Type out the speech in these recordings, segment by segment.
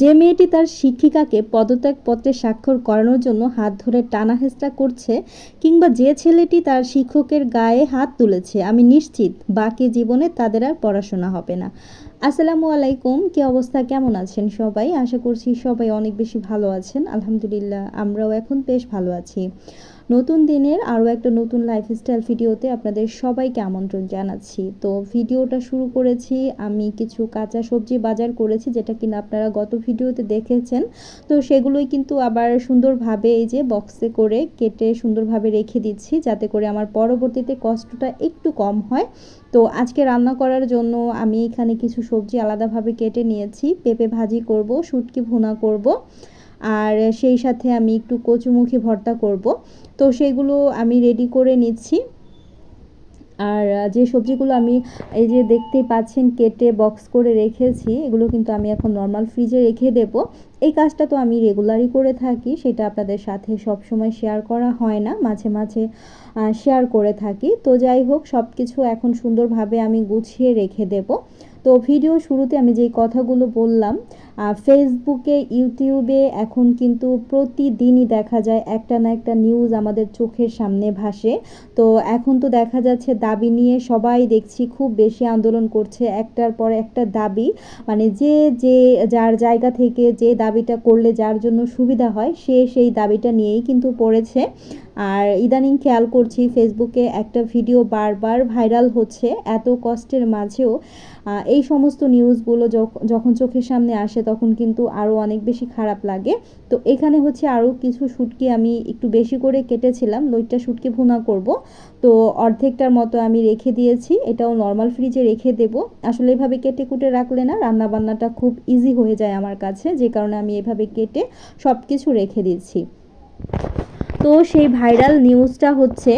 যে মেয়েটি তার শিক্ষিকাকে পদত্যাগপত্রে স্বাক্ষর করানোর জন্য হাত ধরে টানা করছে কিংবা যে ছেলেটি তার শিক্ষকের গায়ে হাত তুলেছে, আমি নিশ্চিত বাকি জীবনে তাদের আর পড়াশোনা হবে না। আসসালামু আলাইকুম, কি অবস্থা, কেমন আছেন সবাই? আশা করছি সবাই অনেক বেশি ভালো আছেন। আলহামদুলিল্লাহ, আমরাও এখন বেশ ভালো আছি। নতুন দিনের আরও একটা নতুন লাইফস্টাইল ভিডিওতে আপনাদের সবাইকে আমন্ত্রণ জানাচ্ছি। তো ভিডিওটা শুরু করেছি, আমি কিছু কাঁচা সবজি বাজার করেছি, যেটা কিনা আপনারা গত ভিডিওতে দেখেছেন। তো সেগুলোই কিন্তু আবার সুন্দরভাবে এই যে বক্সে করে কেটে সুন্দরভাবে রেখে দিচ্ছি, যাতে করে আমার পরবর্তীতে কষ্টটা একটু কম হয়। তো আজকে রান্না করার জন্য আমি এখানে কিছু সবজি আলাদাভাবে কেটে নিয়েছি, পেঁপে ভাজি করব, শুটকি ভুনা করব। আর সেই সাথে আমি একটু কচুমুখী ভর্তা করব। তো সেগুলো আমি রেডি করে নিচ্ছি। আর যে সবজিগুলো আমি এই যে দেখতেই পাচ্ছেন কেটে বক্স করে রেখেছি, এগুলো কিন্তু আমি এখন নর্মাল ফ্রিজে রেখে দেব। এই কাজটা তো আমি রেগুলারই করে থাকি, সেটা আপনাদের সাথে সব সময় শেয়ার করা হয় না, মাঝে মাঝে শেয়ার করে থাকি। তো যাই হোক সব কিছু এখন সুন্দরভাবে আমি গুছিয়ে রেখে দেব। তো ভিডিও শুরুতে আমি যেই কথাগুলো বললাম ফেসবুকে ইউটিউবে এখন কিন্তু প্রতিদিনই দেখা যায় একটা না একটা নিউজ আমাদের চোখের সামনে ভাসে। তো এখন তো দেখা যাচ্ছে দাবি নিয়ে সবাই দেখছি খুব বেশি আন্দোলন করছে, একটার পর একটা দাবি। মানে যে যে, যার জায়গা থেকে যে দাবিটা করলে যার জন্য সুবিধা হয়, সে সেই দাবিটা নিয়েই কিন্তু পড়েছে। আর ইদানিং খেয়াল করছি ফেসবুকে একটা ভিডিও বারবার ভাইরাল হচ্ছে এত কষ্টের মাঝেও। এই সমস্ত নিউজগুলো যখন চোখের সামনে আসে তখন কিন্তু আরও অনেক বেশি খারাপ লাগে। তো এখানে হচ্ছে আরও কিছু শুটকি আমি একটু বেশি করে কেটেছিলাম লইটটা শুটকি ভুনা করব। তো অর্ধেকটার মতো আমি রেখে দিয়েছি, এটাও নর্মাল ফ্রিজে রেখে দেব। আসলে এভাবে কেটে কুটে রাখলে না রান্না বান্নাটা খুব ইজি হয়ে যায় আমার কাছে, যে কারণে আমি এভাবে কেটে সব কিছু রেখে দিচ্ছি। তো সেই ভাইরাল নিউজটা হচ্ছে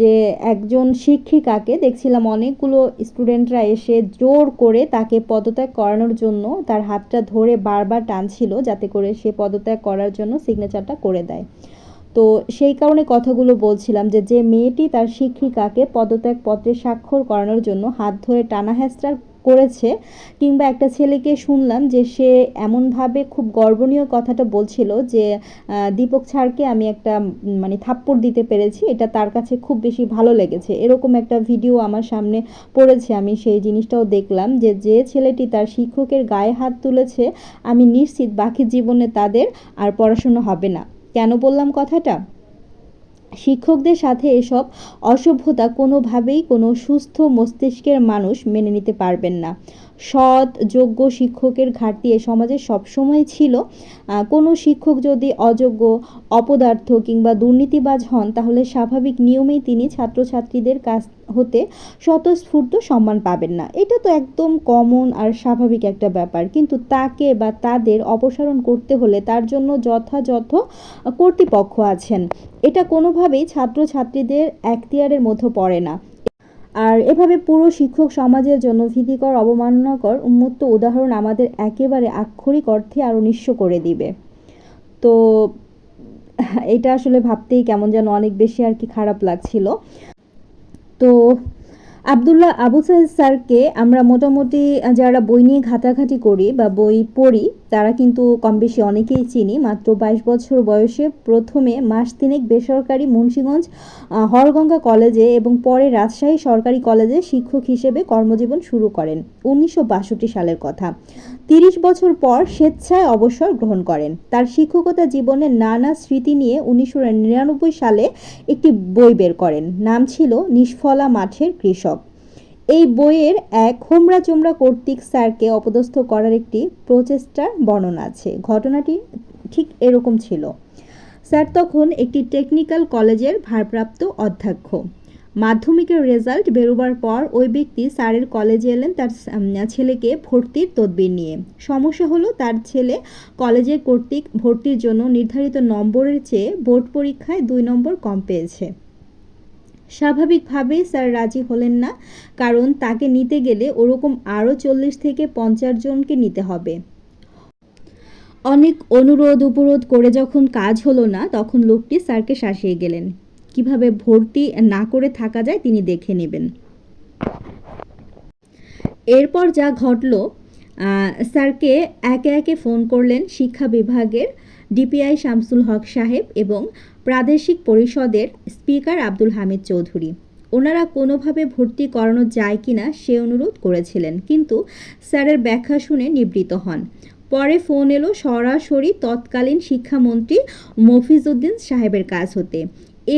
যে একজন শিক্ষিকাকে দেখছিলাম, অনেকগুলো স্টুডেন্টরা এসে জোর করে তাকে পদত্যাগ করানোর জন্য তার হাতটা ধরে বারবার টানছিল যাতে করে সে পদত্যাগ করার জন্য সিগনেচারটা করে দেয়। তো সেই কারণে কথাগুলো বলছিলাম যে যে মেয়েটি তার শিক্ষিকাকে পদত্যাগ পত্রে স্বাক্ষর করানোর জন্য হাত ধরে টানা হ্যাস্টার করেছে কিংবা একটা ছেলেকে শুনলাম যে সে এমনভাবে খুব গর্বনীয় কথাটা বলছিল যে দীপক ছাড়কে আমি একটা মানে থাপ্পড় দিতে পেরেছি, এটা তার কাছে খুব বেশি ভালো লেগেছে। এরকম একটা ভিডিও আমার সামনে পড়েছে, আমি সেই জিনিসটাও দেখলাম যে যে ছেলেটি তার শিক্ষকের গায়ে হাত তুলেছে, আমি নিশ্চিত বাকি জীবনে তাদের আর পড়াশুনো হবে না। কেন বললাম কথাটা? শিক্ষকদের সাথে এসব অসভ্যতা কোনোভাবেই কোনো সুস্থ মস্তিষ্কের মানুষ মেনে নিতে পারবেন না। সৎ, যোগ্য শিক্ষকের ঘাটতি এ সমাজে সবসময় ছিল। কোনো শিক্ষক যদি অযোগ্য, অপদার্থ কিংবা দুর্নীতিবাজ হন, তাহলে স্বাভাবিক নিয়মেই তিনি ছাত্রছাত্রীদের কাছ হতে স্বতঃস্ফূর্ত সম্মান পাবেন না। এটা তো একদম কমন আর স্বাভাবিক একটা ব্যাপার। কিন্তু তাকে বা তাদের অপসারণ করতে হলে তার জন্য যথাযথ কর্তৃপক্ষ আছেন। এটা কোনোভাবেই ছাত্রছাত্রীদের এখতিয়ারের মধ্যে পড়ে না। আর এভাবে পুরো শিক্ষক সমাজের জন্য ভীতিকর, অবমাননাকর উন্মুক্ত উদাহরণ আমাদের একেবারে আক্ষরিক অর্থে আরও নিঃস্ব করে দিবে। তো, এটা আসলে ভাবতেই কেমন যেন অনেক বেশি আর কি খারাপ লাগছিল। তো আবদুল্লাহ আবু সাহেদ স্যারকে আমরা মোটামুটি যারা বই নিয়ে ঘাটাঘাটি করি বা বই পড়ি, তারা কিন্তু কম বেশি অনেকেই চিনি। মাত্র বাইশ বছর বয়সে প্রথমে মাস তিনেক বেসরকারি মুন্সীগঞ্জ হরগঙ্গা কলেজে এবং পরে রাজশাহী সরকারি কলেজে শিক্ষক হিসেবে কর্মজীবন শুরু করেন উনিশশো বাষট্টি সালের কথা। তিরিশ বছর পর স্বেচ্ছায় অবসর গ্রহণ করেন। তার শিক্ষকতা জীবনের নানা স্মৃতি নিয়ে উনিশশো নিরানব্বই সালে একটি বই বের করেন। নাম ছিল নিষ্ফলা মাঠের কৃষক। এই বইয়ের এক হোমরা চোমরা কর্তৃক স্যারকে অপদস্থ করার একটি প্রচেষ্টার বর্ণনা আছে। ঘটনাটি ঠিক এরকম ছিল। স্যার তখন একটি টেকনিক্যাল কলেজের ভারপ্রাপ্ত অধ্যক্ষ। মাধ্যমিকের রেজাল্ট বেরোবার পর ওই ব্যক্তি স্যারের কলেজে এলেন তার ছেলেকে ভর্তির তদবির নিয়ে। সমস্যা হলো তার ছেলে কলেজের কর্তৃক ভর্তির জন্য নির্ধারিত নম্বরের চেয়ে বোর্ড পরীক্ষায় দুই নম্বর কম পেয়েছে। স্বাভাবিকভাবেই স্যার রাজি হলেন না, কারণ তাকে নিতে গেলে ওরকম আরও চল্লিশ থেকে পঞ্চাশ জনকে নিতে হবে। অনেক অনুরোধ উপরোধ করে যখন কাজ হলো না, তখন লোকটি স্যারকে শাসিয়ে গেলেন। কীভাবে ভর্তি না করে থাকা যায় তিনি দেখে নেবেন। এরপর যা ঘটল স্যারকে একে একে ফোন করলেন শিক্ষা বিভাগের ডিপিআই শামসুল হক সাহেব এবং প্রাদেশিক পরিষদের স্পিকার আব্দুল হামিদ চৌধুরী। ওনারা কোনোভাবে ভর্তি করানো যায় কিনা সে অনুরোধ করেছিলেন, কিন্তু স্যারের ব্যাখ্যা শুনে নিবৃত হন। পরে ফোন এলো সরাসরি তৎকালীন শিক্ষামন্ত্রী মফিজউদ্দিন সাহেবের কাজ হতে।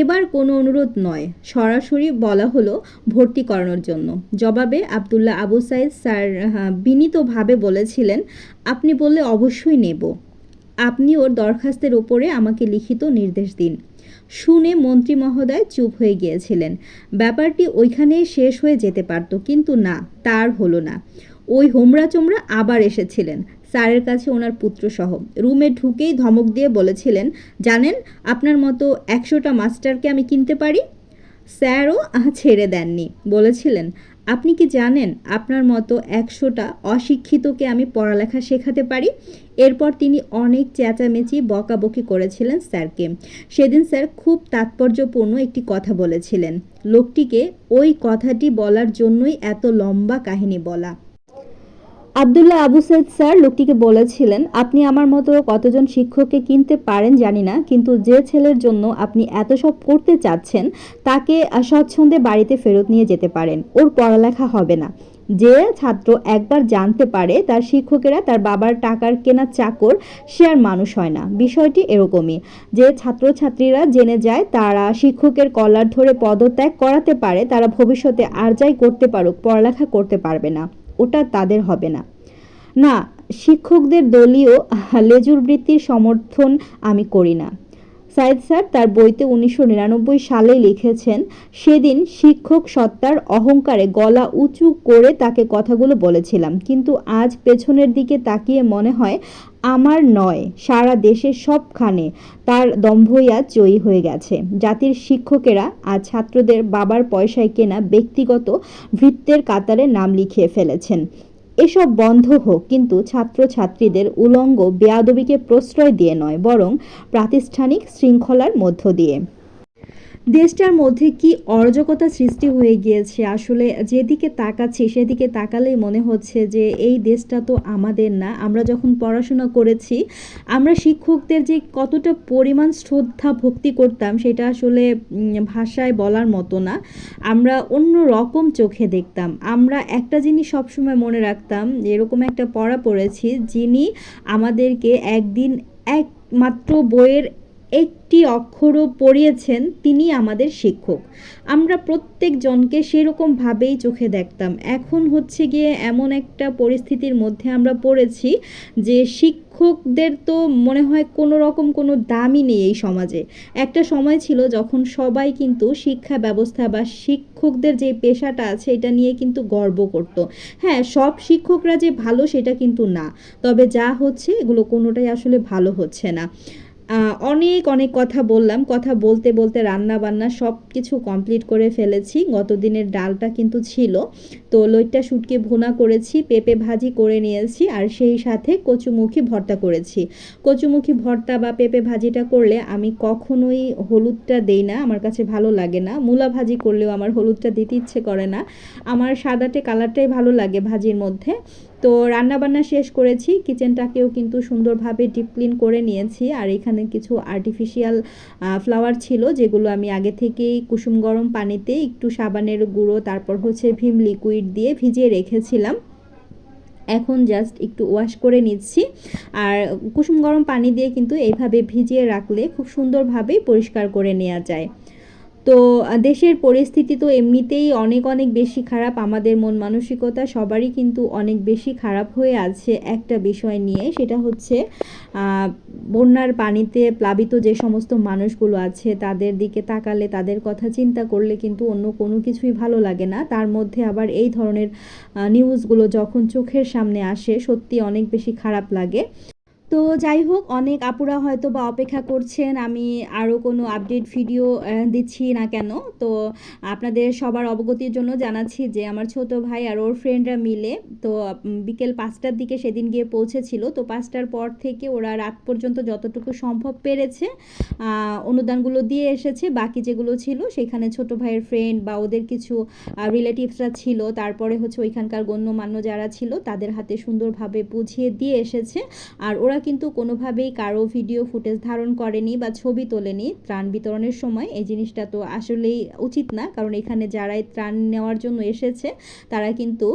এবার কোনো অনুরোধ নয়, সরাসরি বলা হলো ভর্তি করানোর জন্য। জবাবে আবদুল্লাহ আবু সাইদ স্যার বিনীতভাবে বলেছিলেন, আপনি বললে অবশ্যই নেব। আপনি ওর দরখাস্তের ওপরে আমাকে লিখিত নির্দেশ দিন। শুনে মন্ত্রী মহোদয় চুপ হয়ে গিয়েছিলেন। ব্যাপারটি ওইখানেই শেষ হয়ে যেতে পারত, কিন্তু না, তার হলো না। ওই হোমরা চোমরা আবার এসেছিলেন, স্যারের কাছে ওনার পুত্রসহ। রুমে ঢুকেই ধমক দিয়ে বলেছিলেন, জানেন, আপনার মতো একশোটা মাস্টারকে আমি কিনতে পারি? স্যারও ছেড়ে দেননি, বলেছিলেন। আপনি কি জানেন আপনার মতো একশোটা অশিক্ষিতকে আমি পড়ালেখা শেখাতে পারি? এরপর তিনি অনেক চেঁচামেচি, বকাবকি করেছিলেন স্যারকে। সেদিন স্যার খুব তাৎপর্যপূর্ণ একটি কথা বলেছিলেন। লোকটিকে ওই কথাটি বলার জন্যই এত লম্বা কাহিনী বলা। আবদুল্লাহ আবু সৈদ স্যার লোকটিকে বলেছিলেন, আপনি আমার মতো কতজন শিক্ষককে কিনতে পারেন জানি না, কিন্তু যে ছেলের জন্য আপনি এত সব করতে চাচ্ছেন, তাকে স্বচ্ছন্দে বাড়িতে ফেরত নিয়ে যেতে পারেন। ওর পড়ালেখা হবে না। যে ছাত্র একবার জানতে পারে তার শিক্ষকেরা তার বাবার টাকার কেনা চাকর, সে আর মানুষ হয় না। বিষয়টি এরকমই। যে ছাত্রছাত্রীরা জেনে যায় তারা শিক্ষকের কলার ধরে পদত্যাগ করাতে পারে, তারা ভবিষ্যতে আর যাই করতে পারুক, পড়ালেখা করতে পারবে না। ওটা তাদের হবে না। না শিক্ষকদের দলীয় লেজুর বৃত্তির সমর্থন আমি করি না। সাইদ স্যার তার বইতে উনিশশো নিরানব্বই সালে লিখেছেন, সেদিন শিক্ষক সত্তার অহংকারে গলা উঁচু করে তাকে কথাগুলো বলেছিলাম, কিন্তু আজ পেছনের দিকে তাকিয়ে মনে হয় আমার নয়, সারা দেশের সবখানে তার দম্ভই আজ জয়ী হয়ে গেছে। জাতির শিক্ষকেরা আজ ছাত্রদের বাবার পয়সায় কেনা ব্যক্তিগত ভৃত্যের কাতারে নাম লিখিয়ে ফেলেছেন। এসব বন্ধ হোক, কিন্তু ছাত্রছাত্রীদের উলঙ্গ বেয়াদবিকে প্রশ্রয় দিয়ে নয়, বরং প্রাতিষ্ঠানিক শৃঙ্খলার মধ্য দিয়ে। দেশটার মধ্যে কি অরাজকতা সৃষ্টি হয়ে গিয়েছে? আসলে যেদিকে তাকাচ্ছি, সেদিকে তাকালেই মনে হচ্ছে যে এই দেশটা তো আমাদের না। আমরা যখন পড়াশোনা করেছি, আমরা শিক্ষকদের যে কতটা পরিমাণ শ্রদ্ধা ভক্তি করতাম, সেটা আসলে ভাষায় বলার মতো না। আমরা অন্য রকম চোখে দেখতাম। আমরা একটা জিনিস সবসময় মনে রাখতাম, এরকম একটা পড়া পড়েছি, যিনি আমাদেরকে একদিন একমাত্র বইয়ের একটি অক্ষরও পড়িয়েছেন তিনি আমাদের শিক্ষক। আমরা প্রত্যেকজনকে সেরকমভাবেই চোখে দেখতাম। এখন হচ্ছে গিয়ে এমন একটা পরিস্থিতির মধ্যে আমরা পড়েছি যে শিক্ষকদের তো মনে হয় কোনো রকম কোনো দামই নেই এই সমাজে। একটা সময় ছিল যখন সবাই কিন্তু শিক্ষা ব্যবস্থা বা শিক্ষকদের যে পেশাটা আছে এটা নিয়ে কিন্তু গর্ব করত। হ্যাঁ সব শিক্ষকরা যে ভালো সেটা কিন্তু না। তবে যা হচ্ছে এগুলো কোনোটাই আসলে ভালো হচ্ছে না। অনেক অনেক কথা বললাম। কথা বলতে বলতে রান্না বান্না সব কিছু কমপ্লিট করে ফেলেছি। গত দিনের ডালটা কিন্তু ছিল। তো লইট্টা শুটকি ভুনা করেছি, পেঁপে ভাজি করে নিয়েছি, আর সেই সাথে কচুমুখী ভর্তা করেছি। কচুমুখী ভর্তা বা পেঁপে ভাজিটা করলে আমি কখনোই হলুদটা দেই না, আমার কাছে ভালো লাগে না। মূলা ভাজি করলেও আমার হলুদটা দিতে ইচ্ছে করে না। আমার সাদাটে কালারটাই ভালো লাগে ভাজির মধ্যে। তো রান্নাবান্না শেষ করেছি। কিচেনটাকেও কিন্তু সুন্দরভাবে ডিপ ক্লিন করে নিয়েছি। আর এখানে কিছু আর্টিফিশিয়াল ফ্লাওয়ার ছিল, যেগুলো আমি আগে থেকেই কুসুম গরম পানিতে একটু সাবানের গুঁড়ো, তারপর হচ্ছে ভীম লিকুইড দিয়ে ভিজিয়ে রেখেছিলাম। এখন জাস্ট একটু ওয়াশ করে নিচ্ছি। আর কুসুম গরম পানি দিয়ে কিন্তু এইভাবে ভিজিয়ে রাখলে খুব সুন্দরভাবেই পরিষ্কার করে নেওয়া যায়। তো দেশের পরিস্থিতি তো এমনিতেই অনেক অনেক বেশি খারাপ। আমাদের মন মানসিকতা সবারই কিন্তু অনেক বেশি খারাপ হয়ে আছে একটা বিষয় নিয়ে। সেটা হচ্ছে বন্যার পানিতে প্লাবিত যে সমস্ত মানুষগুলো আছে, তাদের দিকে তাকালে, তাদের কথা চিন্তা করলে কিন্তু অন্য কোনো কিছুই ভালো লাগে না। তার মধ্যে আবার এই ধরনের নিউজগুলো যখন চোখের সামনে আসে, সত্যি অনেক বেশি খারাপ লাগে। তো যাই হোক, অনেক আপুরা হয়তো বা অপেক্ষা করছেন, আমি আরও কোনো আপডেট ভিডিও দিচ্ছি না কেন? তো আপনাদের সবার অবগতির জন্য জানাচ্ছি যে আমার ছোট ভাই আর ওর ফ্রেন্ডরা মিলে তো বিকেল পাঁচটার দিকে সেদিন গিয়ে পৌঁছেছিল। তো পাঁচটার পর থেকে ওরা রাত পর্যন্ত যতটুকু সম্ভব পেরেছে অনুদানগুলো দিয়ে এসেছে। বাকি যেগুলো ছিল, সেখানে ছোট ভাইয়ের ফ্রেন্ড বা ওদের কিছু রিলেটিভসরা ছিল। তারপরে হচ্ছে ওইখানকার গণ্যমান্য যারা ছিল, তাদের হাতে সুন্দরভাবে বুঝিয়ে দিয়ে এসেছে। আর ওরা কিন্তু কোনোভাবেই কারও ভিডিও ফুটেজ ধারণ করেনি বা ছবি তোলেনি ত্রাণ বিতরণের সময়। এই জিনিসটা তো আসলেই উচিত না, কারণ এখানে যারাই ত্রাণ নেওয়ার জন্য এসেছে, তারা কিন্তু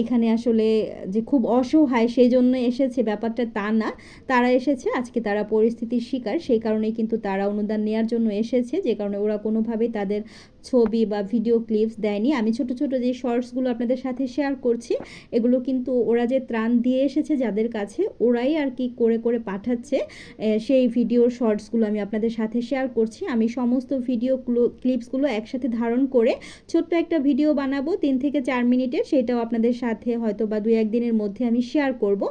এখানে আসলে যে খুব অসহায় সেই জন্য এসেছে ব্যাপারটা তা না। তারা এসেছে, আজকে তারা পরিস্থিতির শিকার, সেই কারণেই কিন্তু তারা অনুদান নেওয়ার জন্য এসেছে। যে কারণে ওরা কোনোভাবেই তাদের ছবি বা ভিডিও ক্লিপস দেয়নি। আমি ছোট ছোট যে শর্টসগুলো আপনাদের সাথে শেয়ার করছি, এগুলো কিন্তু ওরা যে ত্রাণ দিয়ে এসেছে যাদের কাছে, ওরাই আর কি করে করে পাঠাচ্ছে সেই ভিডিওর শর্টসগুলো আমি আপনাদের সাথে শেয়ার করছি। আমি সমস্ত ভিডিও ক্লিপসগুলো একসাথে ধারণ করে ছোট্ট একটা ভিডিও বানাবো, তিন থেকে চার মিনিটের, সেটাও আপনাদের সাথে হয়তো বা দুই একদিনের মধ্যে আমি শেয়ার করব।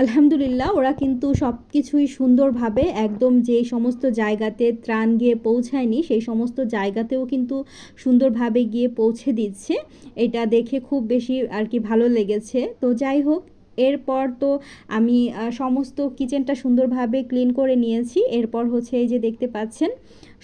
আলহামদুলিল্লাহ, ওরা কিন্তু সব কিছুই সুন্দরভাবে একদম যে সমস্ত জায়গাতে ত্রাণ গিয়ে পৌঁছায়নি, সেই সমস্ত জায়গাতেও কিন্তু সুন্দরভাবে গিয়ে পৌঁছে দিচ্ছে। এটা দেখে খুব বেশি আর কি ভালো লেগেছে। তো যাই হোক, এরপর তো আমি সমস্ত কিচেনটা সুন্দরভাবে ক্লিন করে নিয়েছি। এরপর হচ্ছে এই যে দেখতে পাচ্ছেন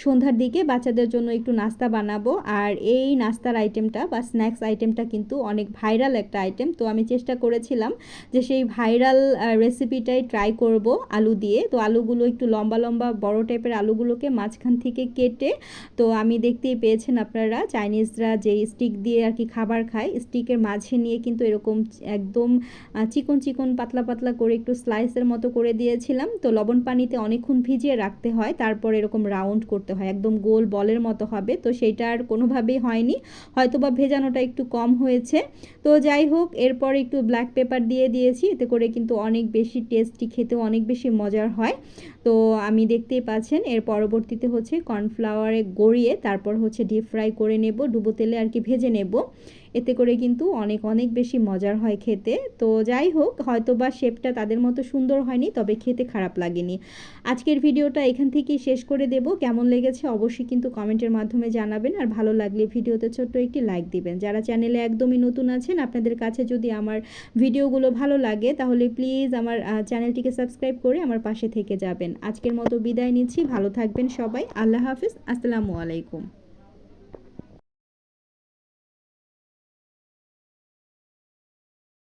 সন্ধ্যার দিকে বাচ্চাদের জন্য একটু নাস্তা বানাবো। আর এই নাস্তার আইটেমটা বা স্ন্যাক্স আইটেমটা কিন্তু অনেক ভাইরাল একটা আইটেম তো আমি চেষ্টা করেছিলাম যে সেই ভাইরাল রেসিপিটাই ট্রাই করব আলু দিয়ে। তো আলুগুলো একটু লম্বা লম্বা বড় টাইপের আলুগুলোকে মাঝখান থেকে কেটে, তো আমি দেখতেই পেয়েছেন আপনারা চাইনিজরা যে স্টিক দিয়ে আর কি খাবার খায় স্টিকের মাঝে নিয়ে কিন্তু এরকম একদম চিকন চিকন পাতলা পাতলা করে একটু স্লাইসের মতো করে দিয়েছিলাম। তো লবণ পানিতে অনেকক্ষণ ভিজিয়ে রাখতে হয়, তারপর এরকম রাউন্ড করতে হয়, একদম গোল বলের মতো হবে। তো সেইটা আর কোনোভাবেই হয়নি। হয়তো বা ভেজানোটা একটু কম হয়েছে। তো যাই হোক, এরপর একটু ব্ল্যাক পেপার দিয়ে দিয়েছি। এতে করে কিন্তু অনেক বেশি টেস্টি খেতেও অনেক বেশি মজার হয়। তো আমি দেখতেই পাচ্ছেন, এর পরবর্তীতে হচ্ছে কর্নফ্লাওয়ারে গড়িয়ে তারপর হচ্ছে ডিপ ফ্রাই করে নেব। ডুবো তেলে আর কি ভেজে নেব। এতে করে কিন্তু অনেক অনেক বেশি মজার হয় খেতে। তো যাই হোক হয়তো বা শেপটা তাদের মতো সুন্দর হয়নি, তবে খেতে খারাপ লাগেনি। আজকের ভিডিওটা এখান থেকেই শেষ করে দেব। কেমন লেগেছে অবশ্যই কিন্তু কমেন্টের মাধ্যমে জানাবেন। আর ভালো লাগলে ভিডিওতে ছোট্ট একটি লাইক দিবেন। যারা চ্যানেলে একদমই নতুন আছেন, আপনাদের কাছে যদি আমার ভিডিওগুলো ভালো লাগে, তাহলে প্লিজ আমার চ্যানেলটিকে সাবস্ক্রাইব করে আমার পাশে থেকে যাবেন। আজকের মতো বিদায় নিচ্ছি। ভালো থাকবেন সবাই। আল্লাহ হাফিজ। আসসালামু আলাইকুম।